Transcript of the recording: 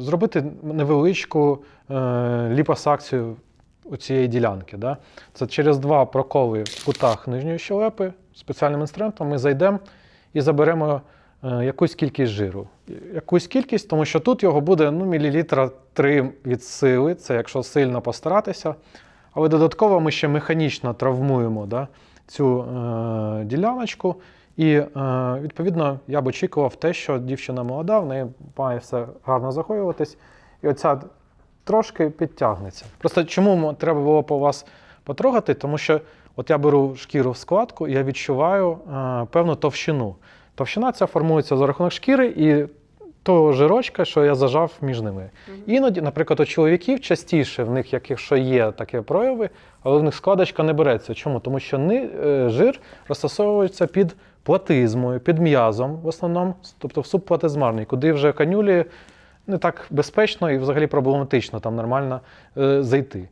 Зробити невеличку е, ліпосакцію у цієї ділянки. Да? Це через два проколи в кутах нижньої щелепи спеціальним інструментом ми зайдемо і заберемо е, якусь кількість жиру. Якусь кількість, тому що тут його буде ну, мілілітра 3 від сили, це якщо сильно постаратися. Але додатково ми ще механічно травмуємо да, цю е, діляночку. І е, відповідно я б очікував те, що дівчина молода, в неї має все гарно захоюватись, І оця трошки підтягнеться. Просто чому треба було по вас потрогати? Тому що от я беру шкіру в складку, і я відчуваю е, певну товщину. Товщина ця формується за рахунок шкіри і того жирочка, що я зажав між ними. Іноді, наприклад, у чоловіків частіше в них, якщо є такі прояви, але в них складочка не береться. Чому? Тому що ни, е, жир розтасовується під платизмою, під м'язом в основному, тобто в субплатизмарний, куди вже канюлі не так безпечно і взагалі проблематично там нормально е, зайти.